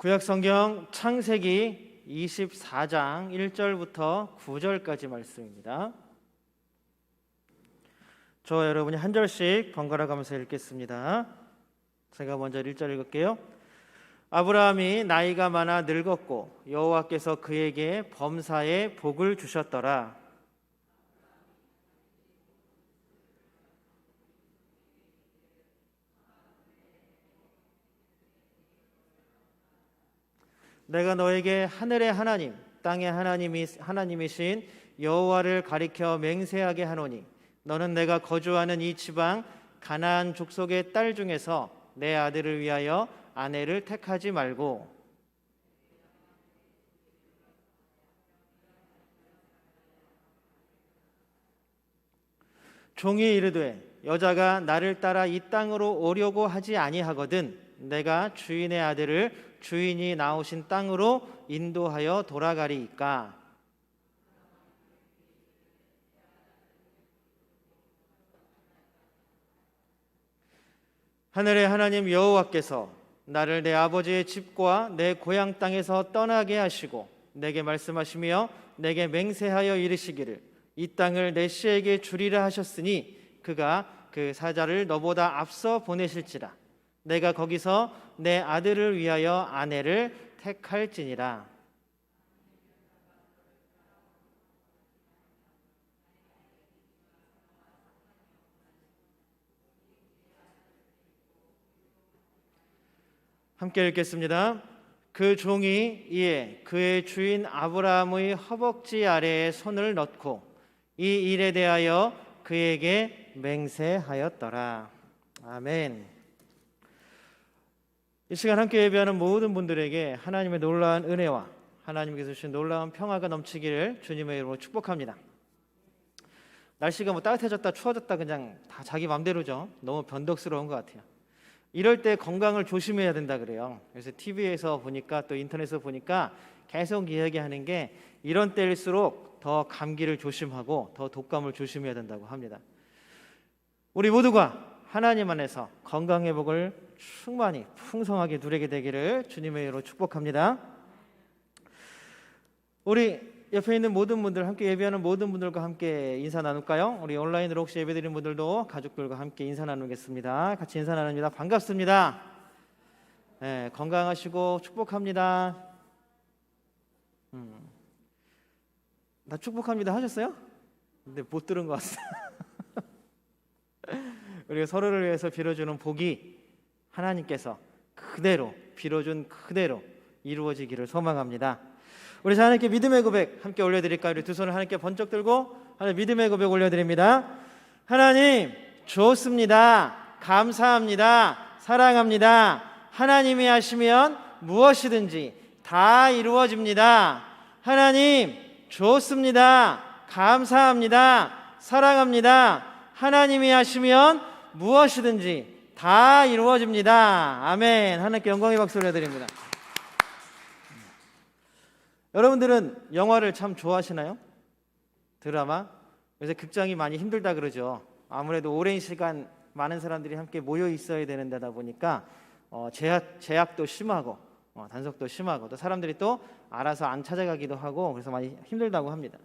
구약 성경 창세기 24장 1절부터 9절까지 말씀입니다. 저와 여러분이 한 절씩 번갈아 가면서 읽겠습니다. 제가 먼저 1절 읽을게요. 아브라함이 나이가 많아 늙었고 여호와께서 그에게 범사에 복을 주셨더라. 내가 너에게 하늘의 하나님, 땅의 하나님이 하나님이신 여호와를 가리켜 맹세하게 하노니 너는 내가 거주하는 이 지방 가나안 족속의 딸 중에서 내 아들을 위하여 아내를 택하지 말고. 종이 이르되 여자가 나를 따라 이 땅으로 오려고 하지 아니하거든 내가 주인의 아들을 주인이 나오신 땅으로 인도하여 돌아가리이까? 하늘의 하나님 여호와께서 나를 내 아버지의 집과 내 고향 땅에서 떠나게 하시고 내게 말씀하시며 내게 맹세하여 이르시기를 이 땅을 내 씨에게 주리라 하셨으니 그가 그 사자를 너보다 앞서 보내실지라 내가 거기서 내 아들을 위하여 아내를 택할지니라 함께 읽겠습니다. 그 종이 이에 그의 주인 아브라함의 허벅지 아래에 손을 넣고 이 일에 대하여 그에게 맹세하였더라. 아멘. 이 시간 함께 예배하는 모든 분들에게 하나님의 놀라운 은혜와 하나님께서 주신 놀라운 평화가 넘치기를 주님의 이름으로 축복합니다. 날씨가 뭐 따뜻해졌다 추워졌다 그냥 다 자기 맘대로죠. 너무 변덕스러운 것 같아요. 이럴 때 건강을 조심해야 된다 그래요. 그래서 TV에서 보니까 또 인터넷에서 보니까 계속 이야기하는 게 이런 때일수록 더 감기를 조심하고 더 독감을 조심해야 된다고 합니다. 우리 모두가 하나님 안에서 건강 회복을 충만히 풍성하게 누리게 되기를 주님의 이름으로 축복합니다. 우리 옆에 있는 모든 분들 함께 예배하는 모든 분들과 함께 인사 나눌까요? 우리 온라인으로 혹시 예배드리는 분들도 가족들과 함께 인사 나누겠습니다. 같이 인사 나눕니다. 반갑습니다. 네, 건강하시고 축복합니다. 음. 나 축복합니다 하셨어요? 근데 못 들은 것 같아요. 우리가 서로를 위해서 빌어주는 복이 하나님께서 그대로 빌어준 그대로 이루어지기를 소망합니다. 우리 자 하나님께 믿음의 고백 함께 올려드릴까요? 우리 두 손을 하나님께 번쩍 들고 하나님 믿음의 고백 올려드립니다. 하나님 좋습니다. 감사합니다. 사랑합니다. 하나님이 하시면 무엇이든지 다 이루어집니다. 하나님 좋습니다. 감사합니다. 사랑합니다. 하나님이 하시면 무엇이든지 다 이루어집니다. 아멘. 하나님께 영광의 박수 올려드립니다. 여러분들은 영화를 참 좋아하시나요? 드라마? 요새 극장이 많이 힘들다 그러죠. 아무래도 오랜 시간 많은 사람들이 함께 모여 있어야 되는 데다 보니까 어, 제약, 제약도 심하고 어, 단속도 심하고 또 사람들이 또 알아서 안 찾아가기도 하고 그래서 많이 힘들다고 합니다.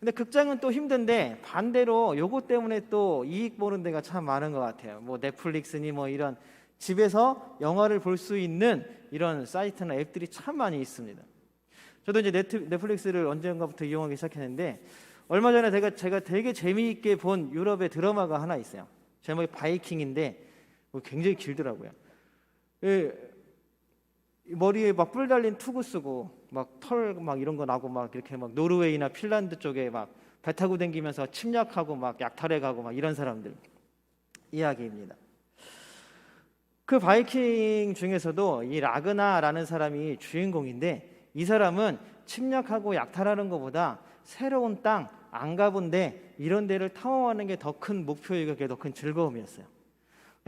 근데 극장은 또 힘든데 반대로 요거 때문에 또 이익 보는 데가 참 많은 것 같아요. 뭐 넷플릭스니 뭐 이런 집에서 영화를 볼 수 있는 이런 사이트나 앱들이 참 많이 있습니다. 저도 이제 넷, 넷플릭스를 언젠가부터 이용하기 시작했는데 얼마 전에 제가 제가 되게 재미있게 본 유럽의 드라마가 하나 있어요. 제목이 바이킹인데 뭐 굉장히 길더라고요. 예, 머리에 막 뿔 달린 투구 쓰고 막 털 막 이런 거 나고 막 이렇게 막 노르웨이나 핀란드 쪽에 막 배 타고 다니면서 침략하고 막 약탈해 가고 막 이런 사람들 이야기입니다. 그 바이킹 중에서도 이 라그나라는 사람이 주인공인데 이 사람은 침략하고 약탈하는 것보다 새로운 땅 안 가본 데 이런 데를 탐험하는 게 더 큰 목표이고 더큰 즐거움이었어요.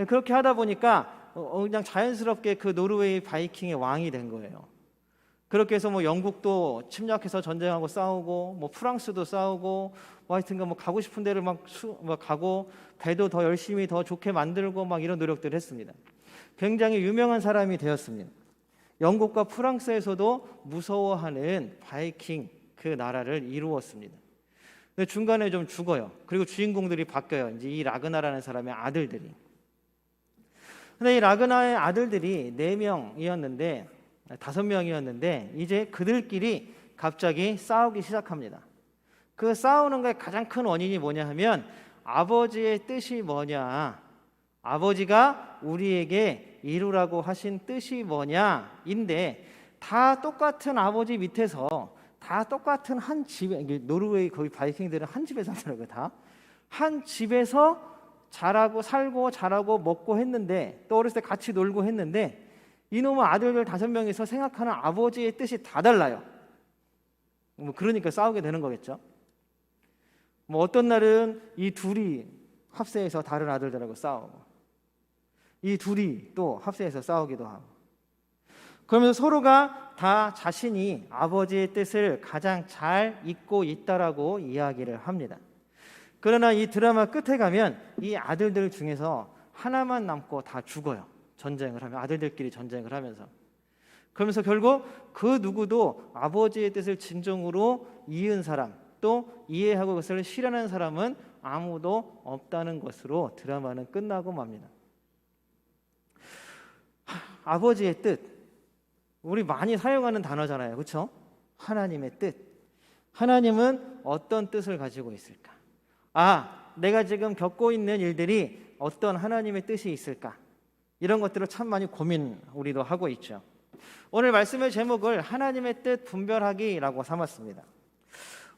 그렇게 하다 보니까 어, 그냥 자연스럽게 그 노르웨이 바이킹의 왕이 된 거예요. 그렇게 해서 뭐 영국도 침략해서 전쟁하고 싸우고 뭐 프랑스도 싸우고 뭐 하여튼간 뭐 가고 싶은 데를 막, 수, 막 가고 배도 더 열심히 더 좋게 만들고 막 이런 노력들을 했습니다. 굉장히 유명한 사람이 되었습니다. 영국과 프랑스에서도 무서워하는 바이킹 그 나라를 이루었습니다. 근데 중간에 좀 죽어요. 그리고 주인공들이 바뀌어요. 이제 이 라그나라는 사람의 아들들이. 근데 이 라그나의 아들들이 네 명이었는데 다섯 명이었는데 이제 그들끼리 갑자기 싸우기 시작합니다. 그 싸우는 거의 가장 큰 원인이 뭐냐 하면 아버지의 뜻이 뭐냐? 아버지가 우리에게 이루라고 하신 뜻이 뭐냐인데 다 똑같은 아버지 밑에서 다 똑같은 한 집에 노르웨이 거기 바이킹들은 한 집에 살더라고요 다 한 집에서 자라고 살고 자라고 먹고 했는데 또 어렸을 때 같이 놀고 했는데 이놈의 아들들 다섯 명이서 생각하는 아버지의 뜻이 다 달라요. 뭐 그러니까 싸우게 되는 거겠죠. 뭐 어떤 날은 이 둘이 합세해서 다른 아들들하고 싸우고 이 둘이 또 합세해서 싸우기도 하고 그러면서 서로가 다 자신이 아버지의 뜻을 가장 잘 잊고 있다라고 이야기를 합니다. 그러나 이 드라마 끝에 가면 이 아들들 중에서 하나만 남고 다 죽어요. 전쟁을 하면 아들들끼리 전쟁을 하면서 그러면서 결국 그 누구도 아버지의 뜻을 진정으로 이은 사람 또 이해하고 그것을 실현하는 사람은 아무도 없다는 것으로 드라마는 끝나고 맙니다. 하, 아버지의 뜻 우리 많이 사용하는 단어잖아요. 그렇죠? 하나님의 뜻. 하나님은 어떤 뜻을 가지고 있을까? 아, 내가 지금 겪고 있는 일들이 어떤 하나님의 뜻이 있을까? 이런 것들을 참 많이 고민 우리도 하고 있죠. 오늘 말씀의 제목을 하나님의 뜻 분별하기라고 삼았습니다.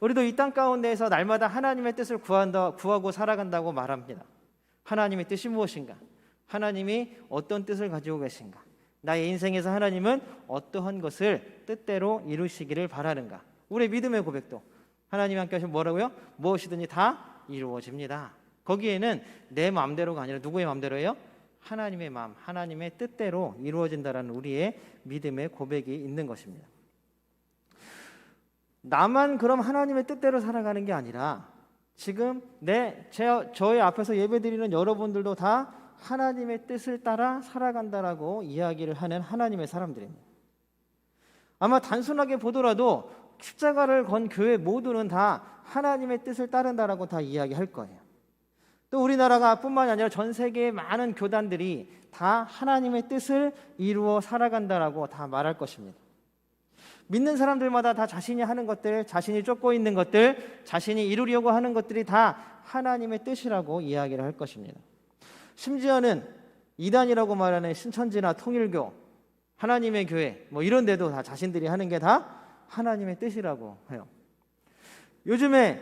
우리도 이 땅 가운데에서 날마다 하나님의 뜻을 구한다, 구하고 살아간다고 말합니다. 하나님의 뜻이 무엇인가? 하나님이 어떤 뜻을 가지고 계신가? 나의 인생에서 하나님은 어떠한 것을 뜻대로 이루시기를 바라는가? 우리의 믿음의 고백도 하나님 함께 하시면 뭐라고요? 무엇이든지 다 이루어집니다. 거기에는 내 마음대로가 아니라 누구의 마음대로예요? 하나님의 마음, 하나님의 뜻대로 이루어진다라는 우리의 믿음의 고백이 있는 것입니다. 나만 그럼 하나님의 뜻대로 살아가는 게 아니라 지금 내 제, 저의 앞에서 예배드리는 여러분들도 다 하나님의 뜻을 따라 살아간다라고 이야기를 하는 하나님의 사람들입니다. 아마 단순하게 보더라도 십자가를 건 교회 모두는 다 하나님의 뜻을 따른다라고 다 이야기할 거예요. 또 우리나라가 뿐만이 아니라 전 세계의 많은 교단들이 다 하나님의 뜻을 이루어 살아간다라고 다 말할 것입니다. 믿는 사람들마다 다 자신이 하는 것들, 자신이 쫓고 있는 것들, 자신이 이루려고 하는 것들이 다 하나님의 뜻이라고 이야기를 할 것입니다. 심지어는 이단이라고 말하는 신천지나 통일교, 하나님의 교회, 뭐 이런 데도 다 자신들이 하는 게 다 하나님의 뜻이라고 해요. 요즘에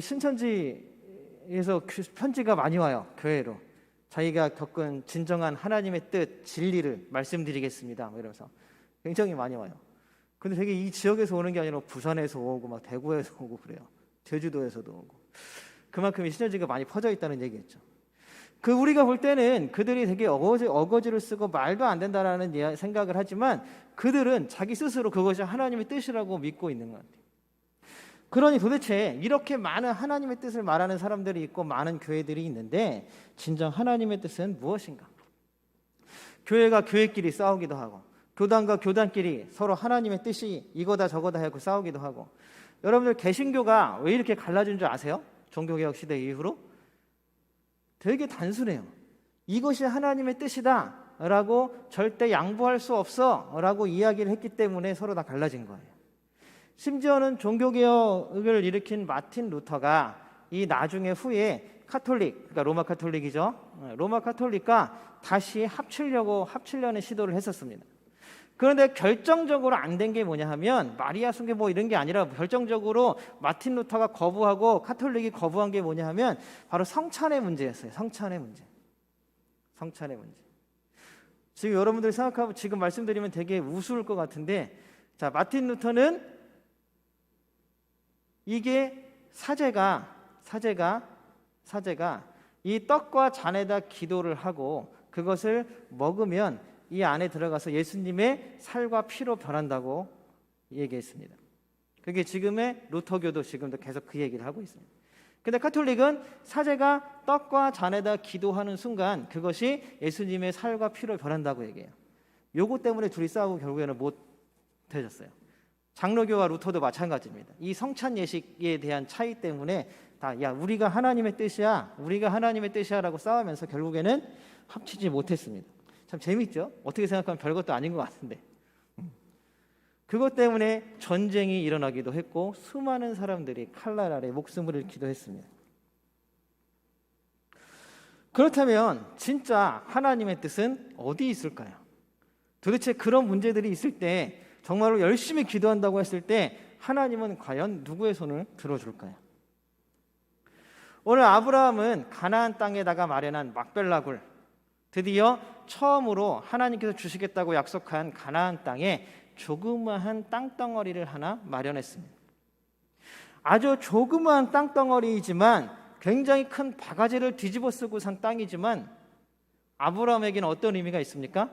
신천지 에서 편지가 많이 와요. 교회로. 자기가 겪은 진정한 하나님의 뜻, 진리를 말씀드리겠습니다. 뭐 이러면서 굉장히 많이 와요. 근데 되게 이 지역에서 오는 게 아니라 부산에서 오고 막 대구에서 오고 그래요. 제주도에서도 오고. 그만큼 이 신천지가 많이 퍼져 있다는 얘기겠죠. 그 우리가 볼 때는 그들이 되게 어거지, 어거지를 쓰고 말도 안 된다라는 생각을 하지만 그들은 자기 스스로 그것이 하나님의 뜻이라고 믿고 있는 것 같아요. 그러니 도대체 이렇게 많은 하나님의 뜻을 말하는 사람들이 있고 많은 교회들이 있는데 진정 하나님의 뜻은 무엇인가? 교회가 교회끼리 싸우기도 하고 교단과 교단끼리 서로 하나님의 뜻이 이거다 저거다 하고 싸우기도 하고 여러분들 개신교가 왜 이렇게 갈라진 줄 아세요? 종교개혁 시대 이후로 되게 단순해요. 이것이 하나님의 뜻이다 라고 절대 양보할 수 없어 라고 이야기를 했기 때문에 서로 다 갈라진 거예요. 심지어는 종교개혁을 일으킨 마틴 루터가 이 나중에 후에 카톨릭, 그러니까 로마 카톨릭이죠. 로마 카톨릭과 다시 합치려고 합치려는 시도를 했었습니다. 그런데 결정적으로 안 된 게 뭐냐 하면 마리아 숭배 뭐 이런 게 아니라 결정적으로 마틴 루터가 거부하고 카톨릭이 거부한 게 뭐냐 하면 바로 성찬의 문제였어요. 성찬의 문제. 성찬의 문제. 지금 여러분들이 생각하면 지금 말씀드리면 되게 우스울 것 같은데 자, 마틴 루터는 이게 사제가 사제가 사제가 이 떡과 잔에다 기도를 하고 그것을 먹으면 이 안에 들어가서 예수님의 살과 피로 변한다고 얘기했습니다. 그게 지금의 루터교도 지금도 계속 그 얘기를 하고 있습니다. 근데 카톨릭은 사제가 떡과 잔에다 기도하는 순간 그것이 예수님의 살과 피로 변한다고 얘기해요. 요거 때문에 둘이 싸우고 결국에는 못 되졌어요. 장로교와 루터도 마찬가지입니다. 이 성찬 예식에 대한 차이 때문에 다 야 우리가 하나님의 뜻이야, 우리가 하나님의 뜻이야라고 싸우면서 결국에는 합치지 못했습니다. 참 재밌죠? 어떻게 생각하면 별것도 아닌 것 같은데 음. 그것 때문에 전쟁이 일어나기도 했고 수많은 사람들이 칼날 아래 목숨을 잃기도 했습니다. 그렇다면 진짜 하나님의 뜻은 어디 있을까요? 도대체 그런 문제들이 있을 때 정말로 열심히 기도한다고 했을 때 하나님은 과연 누구의 손을 들어줄까요? 오늘 아브라함은 가나안 땅에다가 마련한 막벨라굴 드디어 처음으로 하나님께서 주시겠다고 약속한 가나안 땅에 조그마한 땅덩어리를 하나 마련했습니다. 아주 조그마한 땅덩어리이지만 굉장히 큰 바가지를 뒤집어 쓰고 산 땅이지만 아브라함에게는 어떤 의미가 있습니까?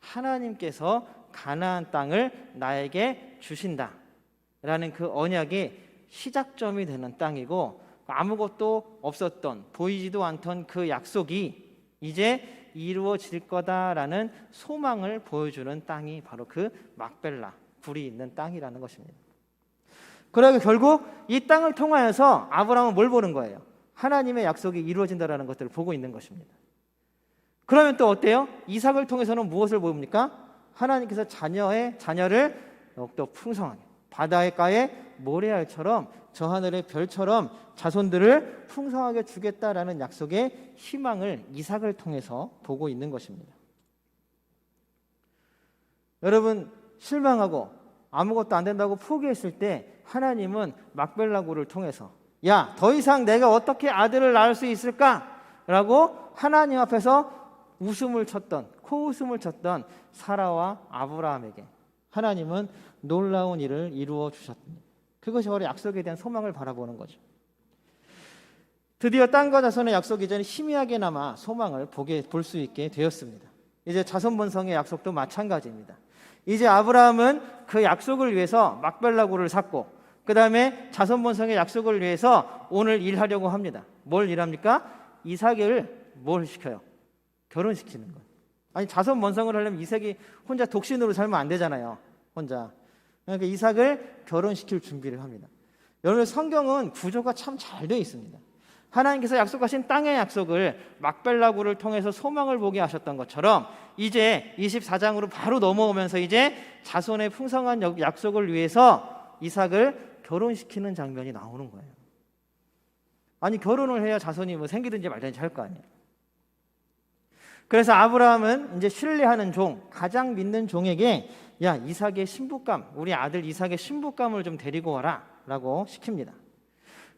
하나님께서 가나안 땅을 나에게 주신다 라는 그 언약의 시작점이 되는 땅이고 아무것도 없었던 보이지도 않던 그 약속이 이제 이루어질 거다라는 소망을 보여주는 땅이 바로 그 막벨라 불이 있는 땅이라는 것입니다. 그러니까 결국 이 땅을 통하여서 아브라함은 뭘 보는 거예요? 하나님의 약속이 이루어진다라는 것들을 보고 있는 것입니다. 그러면 또 어때요? 이삭을 통해서는 무엇을 보입니까? 하나님께서 자녀의 자녀를 더욱더 풍성하게 바다의 모래알처럼 저 하늘의 별처럼 자손들을 풍성하게 주겠다라는 약속의 희망을 이삭을 통해서 보고 있는 것입니다. 여러분 실망하고 아무것도 안 된다고 포기했을 때 하나님은 막벨라고를 통해서 야, 더 이상 내가 어떻게 아들을 낳을 수 있을까라고 하나님 앞에서 웃음을 쳤던 코웃음을 쳤던 사라와 아브라함에게 하나님은 놀라운 일을 이루어 주셨습니다. 그것이 바로 약속에 대한 소망을 바라보는 거죠. 드디어 땅과 자손의 약속 이전에 희미하게나마 소망을 보게 볼 수 있게 되었습니다. 이제 자손 번성의 약속도 마찬가지입니다. 이제 아브라함은 그 약속을 위해서 막벨라고를 샀고 그 다음에 자손 번성의 약속을 위해서 오늘 일하려고 합니다. 뭘 일합니까? 이삭을 뭘 시켜요? 결혼시키는 것. 아니 자손 번성을 하려면 이삭이 혼자 독신으로 살면 안 되잖아요. 혼자. 그러니까 이삭을 결혼시킬 준비를 합니다. 여러분 성경은 구조가 참 잘 되어 있습니다. 하나님께서 약속하신 땅의 약속을 막벨라구를 통해서 소망을 보게 하셨던 것처럼 이제 24장으로 바로 넘어오면서 이제 자손의 풍성한 약속을 위해서 이삭을 결혼시키는 장면이 나오는 거예요. 아니 결혼을 해야 자손이 뭐 생기든지 말든지 할 거 아니에요. 그래서 아브라함은 이제 신뢰하는 종, 가장 믿는 종에게 야 이삭의 신부감, 우리 아들 이삭의 신부감을 좀 데리고 와라 라고 시킵니다.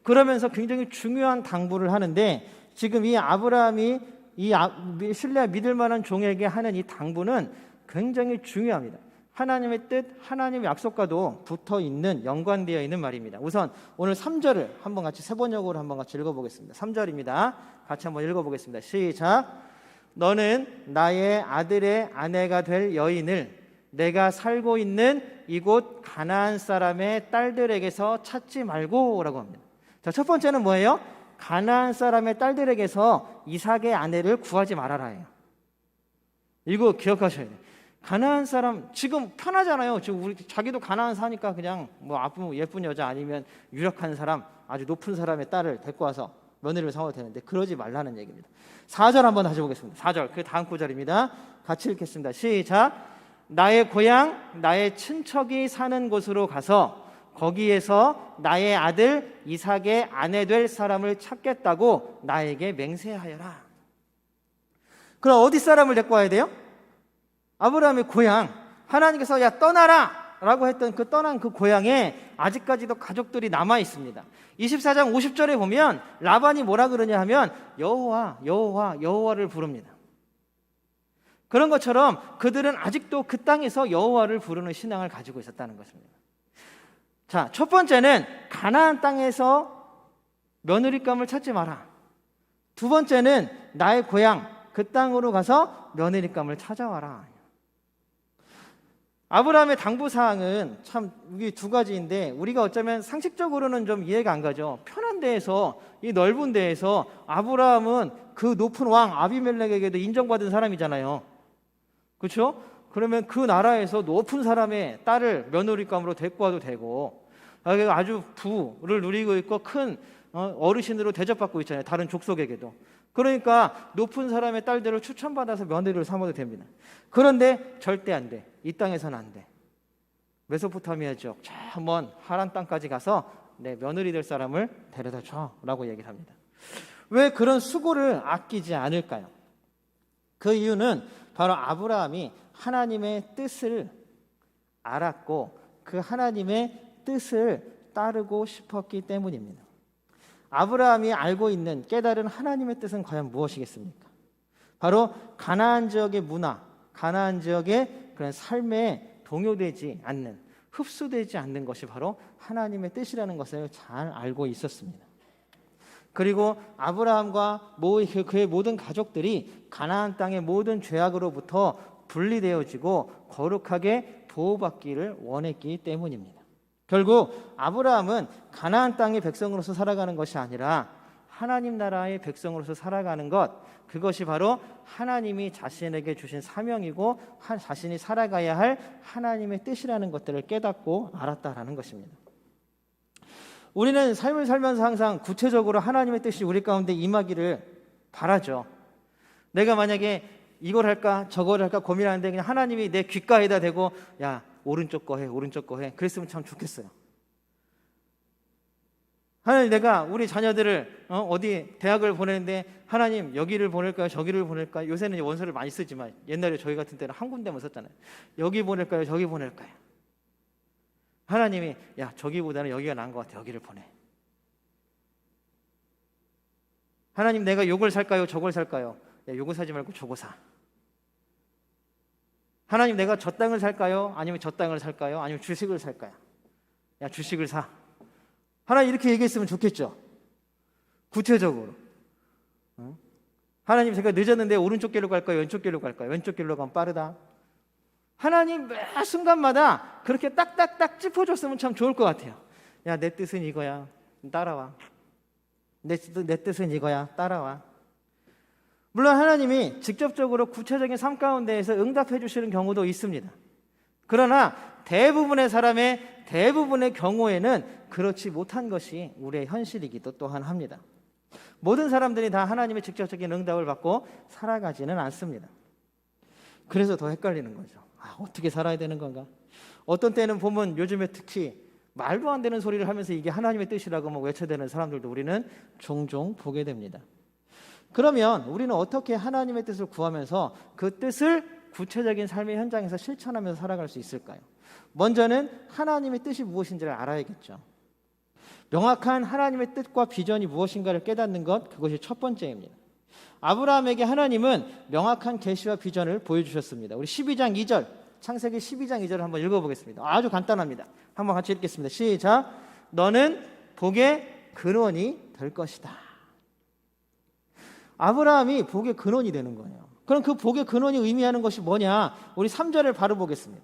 그러면서 굉장히 중요한 당부를 하는데 지금 이 아브라함이 이 아, 신뢰 믿을 만한 종에게 하는 이 당부는 굉장히 중요합니다. 하나님의 뜻, 하나님의 약속과도 붙어 있는 연관되어 있는 말입니다. 우선 오늘 3절을 한번 같이 세 번역으로 한번 같이 읽어 보겠습니다. 3절입니다. 같이 한번 읽어 보겠습니다. 시작. 너는 나의 아들의 아내가 될 여인을 내가 살고 있는 이곳 가나안 사람의 딸들에게서 찾지 말고라고 합니다. 자, 첫 번째는 뭐예요? 가나안 사람의 딸들에게서 이삭의 아내를 구하지 말아라예요. 이거 기억하셔야 돼요. 가나안 사람 지금 편하잖아요. 지금 우리 자기도 가나안 사니까 그냥 뭐 아픈 예쁜 여자 아니면 유력한 사람, 아주 높은 사람의 딸을 데리고 와서 며느리를 삼아도 되는데 그러지 말라는 얘기입니다. 4절 한번 다시 보겠습니다. 4절 그 다음 구절입니다. 같이 읽겠습니다. 시작. 나의 고향, 나의 친척이 사는 곳으로 가서 거기에서 나의 아들 이삭의 아내 될 사람을 찾겠다고 나에게 맹세하여라. 그럼 어디 사람을 데리고 와야 돼요? 아브라함의 고향. 하나님께서 야 떠나라 라고 했던 그 떠난 그 고향에 아직까지도 가족들이 남아 있습니다. 24장 50절에 보면 라반이 뭐라 그러냐 하면 여호와 여호와 여호와를 부릅니다. 그런 것처럼 그들은 아직도 그 땅에서 여호와를 부르는 신앙을 가지고 있었다는 것입니다. 자, 첫 번째는 가나안 땅에서 며느리감을 찾지 마라. 두 번째는 나의 고향 그 땅으로 가서 며느리감을 찾아와라. 아브라함의 당부 사항은 참 이게 두 가지인데 우리가 어쩌면 상식적으로는 좀 이해가 안 가죠. 편한 데에서 이 넓은 데에서 아브라함은 그 높은 왕 아비멜렉에게도 인정받은 사람이잖아요. 그렇죠? 그러면 그 나라에서 높은 사람의 딸을 며느리감으로 데리고 와도 되고 아, 아주 부를 누리고 있고 큰 어, 어르신으로 대접받고 있잖아요. 다른 족속에게도. 그러니까 높은 사람의 딸들을 추천받아서 며느리를 삼아도 됩니다. 그런데 절대 안 돼. 이 땅에서는 안 돼. 메소포타미아 지역 저 먼 하란 땅까지 가서 내 며느리 될 사람을 데려다 줘라고 얘기를 합니다. 왜 그런 수고를 아끼지 않을까요? 그 이유는 바로 아브라함이 하나님의 뜻을 알았고 그 하나님의 뜻을 따르고 싶었기 때문입니다. 아브라함이 알고 있는 깨달은 하나님의 뜻은 과연 무엇이겠습니까? 바로 가나안 지역의 문화, 가나안 지역의 그런 삶에 동요되지 않는 흡수되지 않는 것이 바로 하나님의 뜻이라는 것을 잘 알고 있었습니다. 그리고 아브라함과 그, 그의 모든 가족들이 가나안 땅의 모든 죄악으로부터 분리되어지고 거룩하게 보호받기를 원했기 때문입니다. 결국 아브라함은 가나안 땅의 백성으로서 살아가는 것이 아니라 하나님 나라의 백성으로서 살아가는 것 그것이 바로 하나님이 자신에게 주신 사명이고 자신이 살아가야 할 하나님의 뜻이라는 것들을 깨닫고 알았다라는 것입니다. 우리는 삶을 살면서 항상 구체적으로 하나님의 뜻이 우리 가운데 임하기를 바라죠. 내가 만약에 이걸 할까 저걸 할까 고민하는데 그냥 하나님이 내 귓가에다 대고 야 오른쪽 거 해, 오른쪽 거 해. 그랬으면 참 좋겠어요. 하나님 내가 우리 자녀들을 어, 디 대학을 보내는데 하나님 여기를 보낼까요? 저기를 보낼까요? 요새는 원서를 많이 쓰지만 옛날에 저희 같은 때는 한 군데만 썼잖아요. 여기 보낼까요? 저기 보낼까요? 하나님이 야 저기보다는 여기가 나은 것 같아. 여기를 보내. 하나님 내가 요걸 살까요? 저걸 살까요? 야 요거 사지 말고 저거 사 하나님 내가 저 땅을 살까요? 아니면 저 땅을 살까요? 아니면 주식을 살까요? 야 주식을 사. 하나님 이렇게 얘기했으면 좋겠죠. 구체적으로. 어? 하나님 제가 늦었는데 오른쪽 길로 갈까요? 왼쪽 길로 갈까요? 왼쪽 길로 가면 빠르다. 하나님 매 순간마다 그렇게 딱딱딱 짚어줬으면 참 좋을 것 같아요. 야 내 뜻은 이거야. 따라와. 내, 내 뜻은 이거야. 따라와. 물론 하나님이 직접적으로 구체적인 삶 가운데에서 응답해 주시는 경우도 있습니다. 그러나 대부분의 사람의 대부분의 경우에는 그렇지 못한 것이 우리의 현실이기도 또한 합니다. 모든 사람들이 다 하나님의 직접적인 응답을 받고 살아가지는 않습니다. 그래서 더 헷갈리는 거죠. 아, 어떻게 살아야 되는 건가? 어떤 때는 보면 요즘에 특히 말도 안 되는 소리를 하면서 이게 하나님의 뜻이라고 뭐 외쳐대는 사람들도 우리는 종종 보게 됩니다. 그러면 우리는 어떻게 하나님의 뜻을 구하면서 그 뜻을 구체적인 삶의 현장에서 실천하면서 살아갈 수 있을까요? 먼저는 하나님의 뜻이 무엇인지를 알아야겠죠. 명확한 하나님의 뜻과 비전이 무엇인가를 깨닫는 것 그것이 첫 번째입니다. 아브라함에게 하나님은 명확한 계시와 비전을 보여주셨습니다. 우리 12장 2절 창세기 12장 2절을 한번 읽어보겠습니다. 아주 간단합니다. 한번 같이 읽겠습니다. 시작. 너는 복의 근원이 될 것이다. 아브라함이 복의 근원이 되는 거예요. 그럼 그 복의 근원이 의미하는 것이 뭐냐? 우리 3절을 바로 보겠습니다.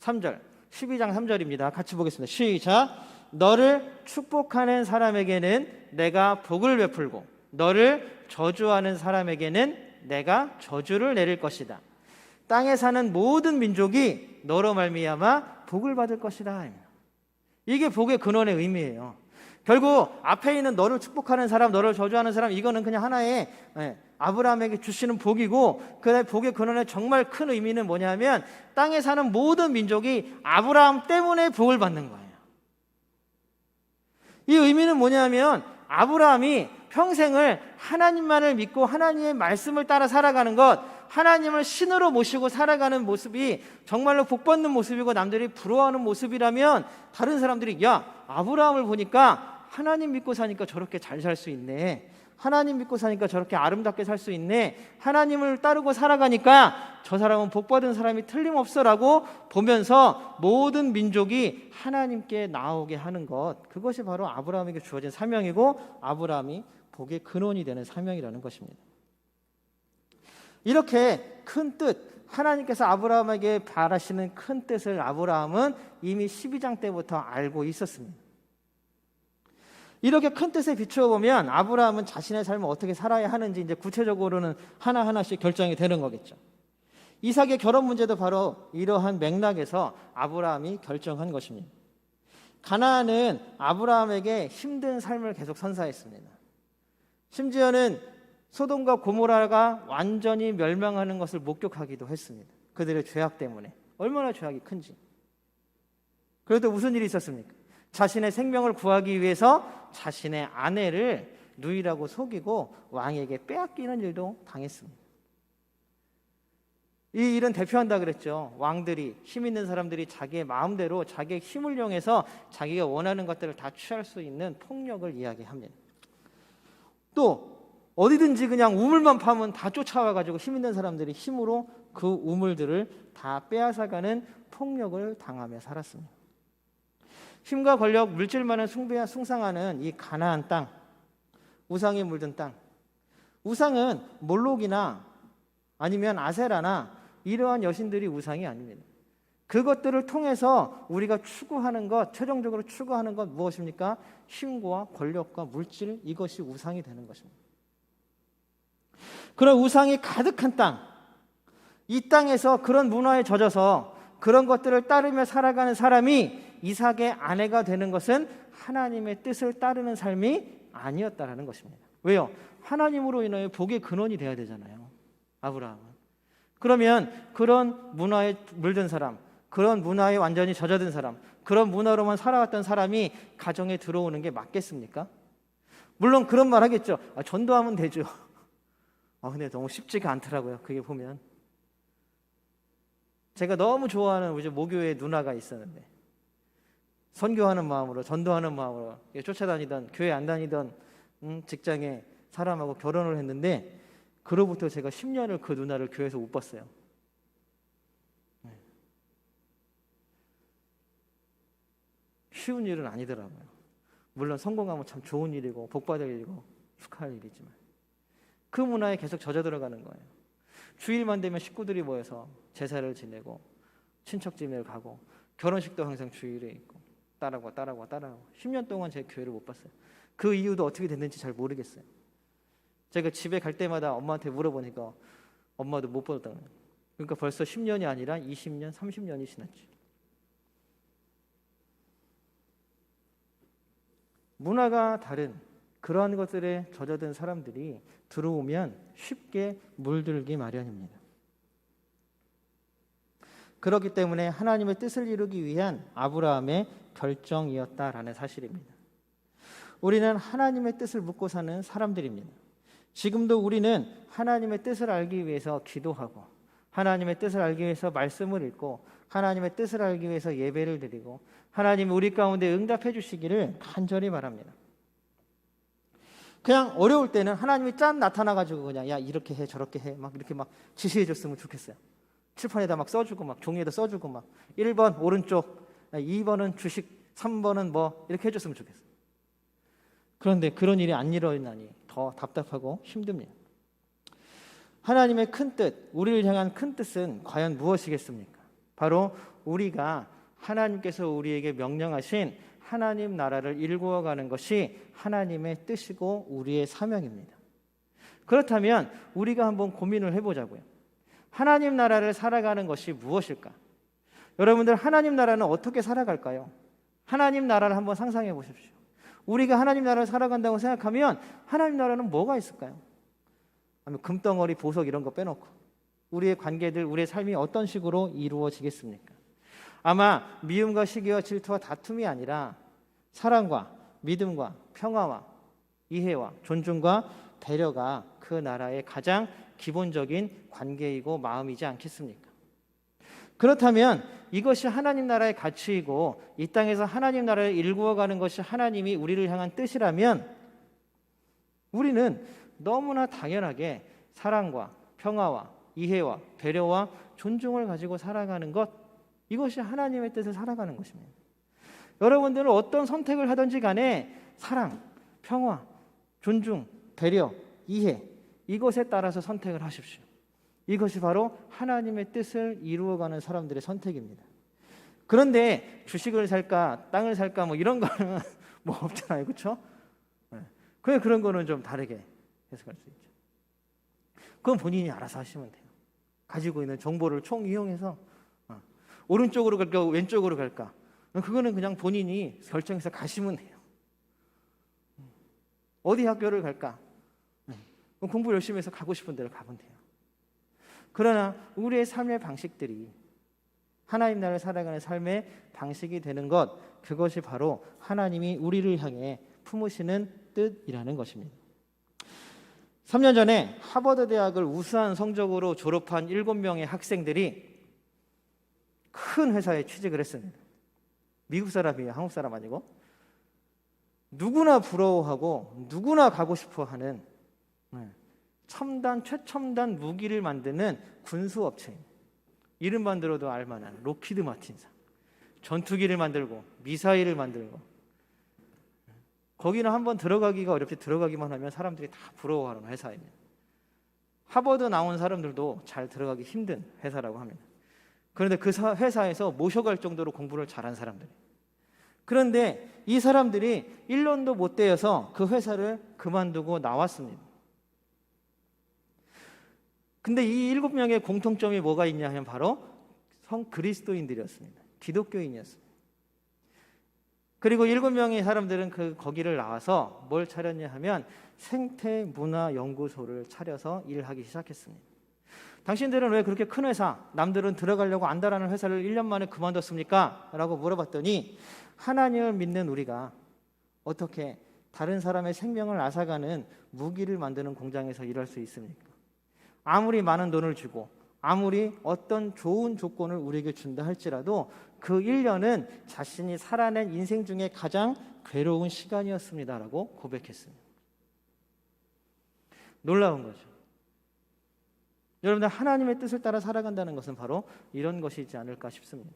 3절. 12장 3절입니다. 같이 보겠습니다. 시작. 너를 축복하는 사람에게는 내가 복을 베풀고 너를 저주하는 사람에게는 내가 저주를 내릴 것이다. 땅에 사는 모든 민족이 너로 말미암아 복을 받을 것이다. 이게 복의 근원의 의미예요. 결국 앞에 있는 너를 축복하는 사람, 너를 저주하는 사람 이거는 그냥 하나의 예, 아브라함에게 주시는 복이고 그 복의 근원의 정말 큰 의미는 뭐냐면 땅에 사는 모든 민족이 아브라함 때문에 복을 받는 거예요. 이 의미는 뭐냐면 아브라함이 평생을 하나님만을 믿고 하나님의 말씀을 따라 살아가는 것, 하나님을 신으로 모시고 살아가는 모습이 정말로 복받는 모습이고 남들이 부러워하는 모습이라면 다른 사람들이 야, 아브라함을 보니까 하나님 믿고 사니까 저렇게 잘 살 수 있네. 하나님 믿고 사니까 저렇게 아름답게 살 수 있네. 하나님을 따르고 살아가니까 저 사람은 복받은 사람이 틀림없어라고 보면서 모든 민족이 하나님께 나오게 하는 것. 그것이 바로 아브라함에게 주어진 사명이고 아브라함이 복의 근원이 되는 사명이라는 것입니다. 이렇게 큰 뜻, 하나님께서 아브라함에게 바라시는 큰 뜻을 아브라함은 이미 12장 때부터 알고 있었습니다. 이렇게 큰 뜻에 비추어 보면 아브라함은 자신의 삶을 어떻게 살아야 하는지 이제 구체적으로는 하나하나씩 결정이 되는 거겠죠. 이삭의 결혼 문제도 바로 이러한 맥락에서 아브라함이 결정한 것입니다. 가나안은 아브라함에게 힘든 삶을 계속 선사했습니다. 심지어는 소돔과 고모라가 완전히 멸망하는 것을 목격하기도 했습니다. 그들의 죄악 때문에 얼마나 죄악이 큰지. 그래도 무슨 일이 있었습니까? 자신의 생명을 구하기 위해서 자신의 아내를 누이라고 속이고 왕에게 빼앗기는 일도 당했습니다. 이 일은 대표한다 그랬죠. 왕들이 힘 있는 사람들이 자기의 마음대로 자기의 힘을 이용해서 자기가 원하는 것들을 다 취할 수 있는 폭력을 이야기합니다. 또 어디든지 그냥 우물만 파면 다 쫓아와 가지고 힘 있는 사람들이 힘으로 그 우물들을 다 빼앗아가는 폭력을 당하며 살았습니다. 힘과 권력, 물질만을 숭배, 숭상하는 이 가나안 땅, 우상이 물든 땅. 우상은 몰록이나 아니면 아세라나 이러한 여신들이 우상이 아닙니다. 그것들을 통해서 우리가 추구하는 것, 최종적으로 추구하는 것 무엇입니까? 힘과 권력과 물질 이것이 우상이 되는 것입니다. 그런 우상이 가득한 땅, 이 땅에서 그런 문화에 젖어서 그런 것들을 따르며 살아가는 사람이 이삭의 아내가 되는 것은 하나님의 뜻을 따르는 삶이 아니었다라는 것입니다. 왜요? 하나님으로 인하여 복의 근원이 돼야 되잖아요. 아브라함은. 그러면 그런 문화에 물든 사람, 그런 문화에 완전히 젖어든 사람, 그런 문화로만 살아왔던 사람이 가정에 들어오는 게 맞겠습니까? 물론 그런 말 하겠죠. 아, 전도하면 되죠. 아, 근데 너무 쉽지가 않더라고요. 그게 보면. 제가 너무 좋아하는 우리 모교의 누나가 있었는데 선교하는 마음으로 전도하는 마음으로 쫓아다니던 교회 안 다니던 음, 직장에 사람하고 결혼을 했는데 그로부터 제가 10년을 그 누나를 교회에서 못 봤어요. 네. 쉬운 일은 아니더라고요. 물론 성공하면 참 좋은 일이고 복받을 일이고 축하할 일이지만 그 문화에 계속 젖어 들어가는 거예요. 주일만 되면 식구들이 모여서 제사를 지내고 친척 집에 가고 결혼식도 항상 주일에 있고 따라고 따라고 따라고 10년 동안 제 교회를 못 봤어요. 그 이유도 어떻게 됐는지 잘 모르겠어요. 제가 집에 갈 때마다 엄마한테 물어보니까 엄마도 못 거예요. 그러니까 벌써 10년이 아니라 20년, 30년이 지났지. 문화가 다른 그러한 것들에 젖어든 사람들이 들어오면 쉽게 물들기 마련입니다. 그렇기 때문에 하나님의 뜻을 이루기 위한 아브라함의 결정이었다라는 사실입니다. 우리는 하나님의 뜻을 묻고 사는 사람들입니다. 지금도 우리는 하나님의 뜻을 알기 위해서 기도하고 하나님의 뜻을 알기 위해서 말씀을 읽고 하나님의 뜻을 알기 위해서 예배를 드리고 하나님이 우리 가운데 응답해 주시기를 간절히 바랍니다. 그냥 어려울 때는 하나님이 짠 나타나 가지고 그냥 야 이렇게 해 저렇게 해 막 이렇게 막 지시해 줬으면 좋겠어요. 칠판에다 막 써주고 막 종이에다 써주고 막 1번 오른쪽 2번은 주식 3번은 뭐 이렇게 해줬으면 좋겠어요. 그런데 그런 일이 안 일어나니 더 답답하고 힘듭니다. 하나님의 큰 뜻, 우리를 향한 큰 뜻은 과연 무엇이겠습니까? 바로 우리가 하나님께서 우리에게 명령하신 하나님 나라를 일구어가는 것이 하나님의 뜻이고 우리의 사명입니다. 그렇다면 우리가 한번 고민을 해보자고요. 하나님 나라를 살아가는 것이 무엇일까? 여러분들 하나님 나라는 어떻게 살아갈까요? 하나님 나라를 한번 상상해 보십시오. 우리가 하나님 나라를 살아간다고 생각하면 하나님 나라는 뭐가 있을까요? 금덩어리, 보석 이런 거 빼놓고 우리의 관계들, 우리의 삶이 어떤 식으로 이루어지겠습니까? 아마 미움과 시기와 질투와 다툼이 아니라 사랑과 믿음과 평화와 이해와 존중과 배려가 그 나라의 가장 기본적인 관계이고 마음이지 않겠습니까? 그렇다면 이것이 하나님 나라의 가치이고 이 땅에서 하나님 나라를 일구어가는 것이 하나님이 우리를 향한 뜻이라면 우리는 너무나 당연하게 사랑과 평화와 이해와 배려와 존중을 가지고 살아가는 것 이것이 하나님의 뜻을 살아가는 것입니다. 여러분들은 어떤 선택을 하든지 간에 사랑, 평화, 존중, 배려, 이해 이것에 따라서 선택을 하십시오. 이것이 바로 하나님의 뜻을 이루어가는 사람들의 선택입니다. 그런데 주식을 살까, 땅을 살까, 뭐 이런 거는 뭐 없잖아요, 그렇죠? 그 그런 거는 좀 다르게 해석할 수 있죠. 그건 본인이 알아서 하시면 돼요. 가지고 있는 정보를 총 이용해서 어, 오른쪽으로 갈까 왼쪽으로 갈까 그거는 그냥 본인이 결정해서 가시면 돼요. 어디 학교를 갈까? 그럼 공부 열심히 해서 가고 싶은 데를 가면 돼요. 그러나 우리의 삶의 방식들이 하나님 나라를 살아가는 삶의 방식이 되는 것 그것이 바로 하나님이 우리를 향해 품으시는 뜻이라는 것입니다. 3년 전에 하버드 대학을 우수한 성적으로 졸업한 7명의 학생들이 큰 회사에 취직을 했습니다. 미국 사람이에요. 한국 사람 아니고. 누구나 부러워하고 누구나 가고 싶어 하는 네, 첨단 최첨단 무기를 만드는 군수 업체입니다. 이름만 들어도 알만한 로키드 마틴사. 전투기를 만들고 미사일을 만들고 거기는 한번 들어가기가 어렵지 들어가기만 하면 사람들이 다 부러워하는 회사입니다. 하버드 나온 사람들도 잘 들어가기 힘든 회사라고 합니다. 그런데 그 회사에서 모셔갈 정도로 공부를 잘한 사람들. 그런데 이 사람들이 1년도 못 되어서 그 회사를 그만두고 나왔습니다. 근데 이 일곱 명의 공통점이 뭐가 있냐 하면 바로 성 그리스도인들이었습니다. 기독교인이었습니다. 그리고 일곱 명의 사람들은 그 거기를 나와서 뭘 차렸냐 하면 생태 문화 연구소를 차려서 일하기 시작했습니다. 당신들은 왜 그렇게 큰 회사, 남들은 들어가려고 안다라는 회사를 1년 만에 그만뒀습니까? 라고 물어봤더니 하나님을 믿는 우리가 어떻게 다른 사람의 생명을 앗아가는 무기를 만드는 공장에서 일할 수 있습니까? 아무리 많은 돈을 주고 아무리 어떤 좋은 조건을 우리에게 준다 할지라도 그 1년은 자신이 살아낸 인생 중에 가장 괴로운 시간이었습니다라고 고백했습니다. 놀라운 거죠. 여러분들 하나님의 뜻을 따라 살아간다는 것은 바로 이런 것이지 않을까 싶습니다.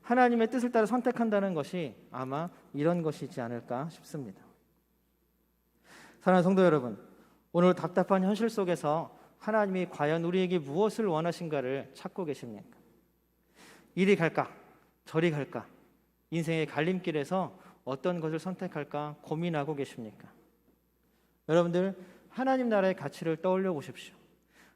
하나님의 뜻을 따라 선택한다는 것이 아마 이런 것이지 않을까 싶습니다. 사랑하는 성도 여러분, 오늘 답답한 현실 속에서 하나님이 과연 우리에게 무엇을 원하신가를 찾고 계십니까? 이리 갈까? 저리 갈까? 인생의 갈림길에서 어떤 것을 선택할까 고민하고 계십니까? 여러분들 하나님 나라의 가치를 떠올려 보십시오.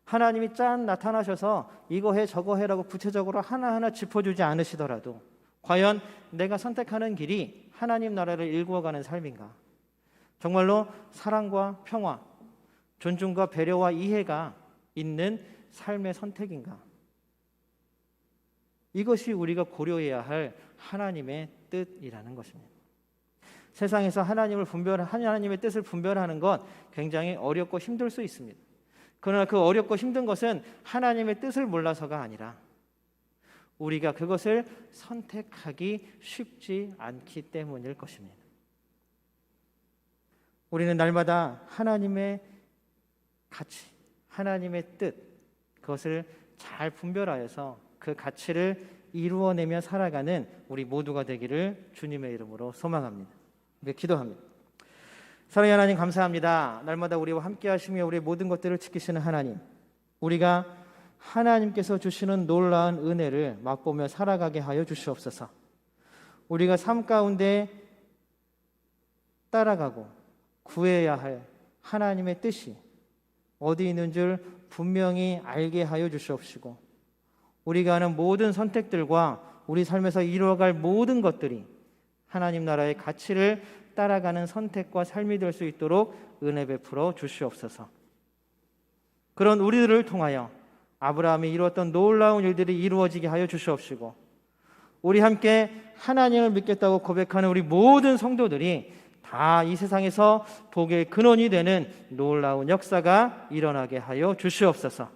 하나님이 짠 나타나셔서 이거 해 저거 해라고 구체적으로 하나하나 짚어주지 않으시더라도 과연 내가 선택하는 길이 하나님 나라를 일구어가는 삶인가? 정말로 사랑과 평화, 존중과 배려와 이해가 있는 삶의 선택인가? 이것이 우리가 고려해야 할 하나님의 뜻이라는 것입니다. 세상에서 하나님을 분별 하나님의 뜻을 분별하는 것 굉장히 어렵고 힘들 수 있습니다. 그러나 그 어렵고 힘든 것은 하나님의 뜻을 몰라서가 아니라 우리가 그것을 선택하기 쉽지 않기 때문일 것입니다. 우리는 날마다 하나님의 가치, 하나님의 뜻, 그것을 잘 분별하여서 그 가치를 이루어내며 살아가는 우리 모두가 되기를 주님의 이름으로 소망합니다. 네, 기도합니다. 사랑의 하나님 감사합니다. 날마다 우리와 함께 하시며 우리의 모든 것들을 지키시는 하나님. 우리가 하나님께서 주시는 놀라운 은혜를 맛보며 살아가게 하여 주시옵소서. 우리가 삶 가운데 따라가고 구해야 할 하나님의 뜻이 어디 있는 줄 분명히 알게 하여 주시옵시고 우리가 하는 모든 선택들과 우리 삶에서 이루어갈 모든 것들이 하나님 나라의 가치를 따라가는 선택과 삶이 될 수 있도록 은혜 베풀어 주시옵소서. 그런 우리들을 통하여 아브라함이 이루었던 놀라운 일들이 이루어지게 하여 주시옵시고 우리 함께 하나님을 믿겠다고 고백하는 우리 모든 성도들이 다 이 세상에서 복의 근원이 되는 놀라운 역사가 일어나게 하여 주시옵소서.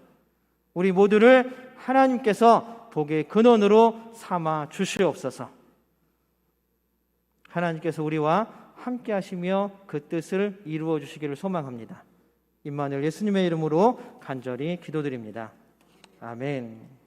우리 모두를 하나님께서 복의 근원으로 삼아 주시옵소서. 하나님께서 우리와 함께 하시며 그 뜻을 이루어 주시기를 소망합니다. 임마누엘 예수님의 이름으로 간절히 기도드립니다. 아멘.